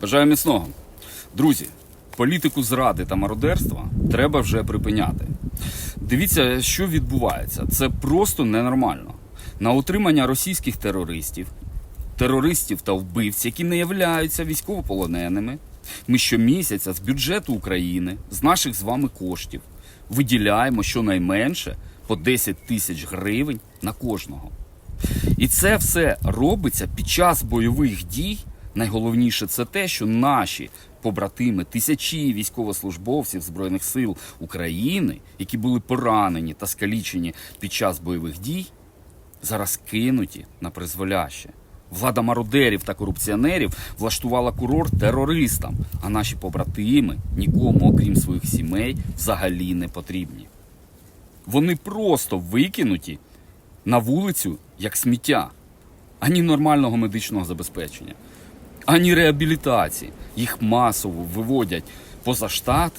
Бажаю міцного. Друзі, політику зради та мародерства треба вже припиняти. Дивіться, що відбувається. Це просто ненормально. На утримання російських терористів, терористів та вбивць, які не являються військовополоненими, ми щомісяця з бюджету України, з наших з вами коштів, виділяємо щонайменше по 10 тисяч гривень на кожного. І це все робиться під час бойових дій. Найголовніше це те, що наші побратими, тисячі військовослужбовців Збройних сил України, які були поранені та скалічені під час бойових дій, зараз кинуті на призволяще. Влада мародерів та корупціонерів влаштувала курорт терористам, а наші побратими нікому, окрім своїх сімей, взагалі не потрібні. Вони просто викинуті на вулицю як сміття, ані нормального медичного забезпечення, ані реабілітації. Їх масово виводять поза штат,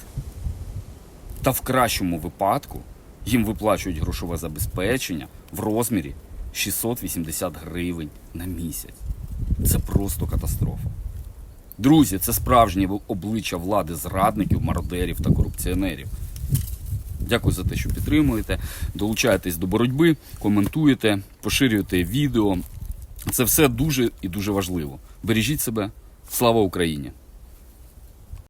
та в кращому випадку їм виплачують грошове забезпечення в розмірі 680 гривень на місяць. Це просто катастрофа. Друзі, це справжнє обличчя влади зрадників, мародерів та корупціонерів. Дякую за те, що підтримуєте. Долучаєтесь до боротьби, коментуєте, поширюєте відео. Це все дуже і дуже важливо. Бережіть себе. Слава Україні!